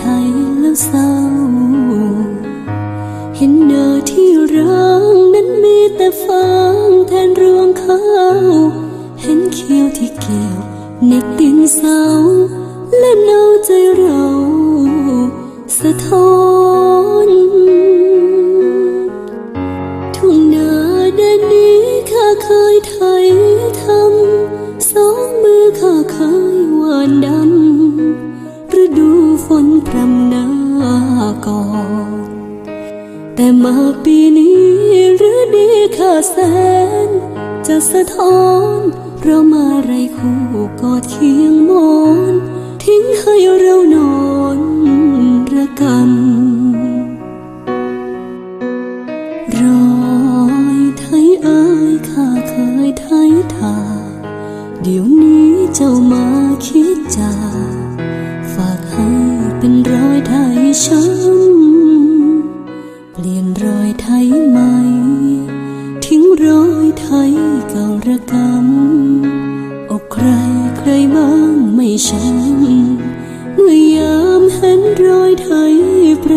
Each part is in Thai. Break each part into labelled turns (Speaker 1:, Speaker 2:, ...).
Speaker 1: ไทยแล้วเศร้า เห็นเนอที่ร้างนั้นมีแต่ฟางแทนรวงข้าวเห็นเขียวที่เกี่ยวเน็บดินเสา และเนาใจเราสะท้อนทุ่งนาแดนนี้ข้าเคยไถท คนพรำหน้าก่อน แต่มาปีนี้หรือดีข้าแสน จะสะท้อนเรามาไรคู่กอดเคียงมอน ทิ้งให้เรานอน เป็นรอยไทยช้ำเปลี่ยนรอยไทยใหม่ ทิ้งรอยไทยเก่าระกำอกใครใครบ้างไม่ช้ำเมื่อยามเห็นรอยไทยแปร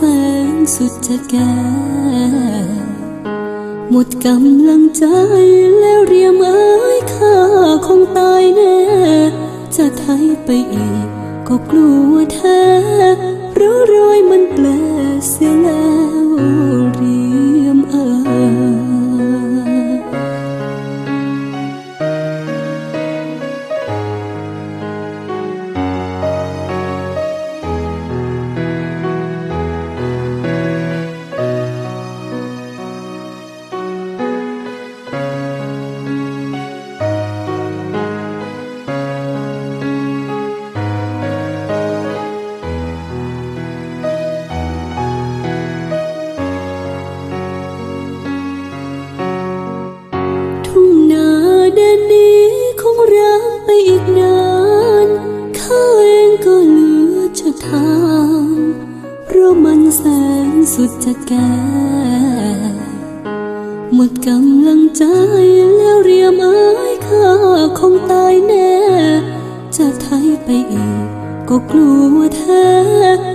Speaker 1: แสงสุดจะแก่หมดกำลังใจแล้วเรียมเอ้ยข้าคงตายแน่ จะไทยไปอีก ก็กลัวแท้เพราะรอยมันแปลเสียแล้ว แสนสุดจะแก่หมดกำลังใจแล้วเรียมอ้ยข้าคงตายแน่ จะไทยไปอีกก็กลัวแท้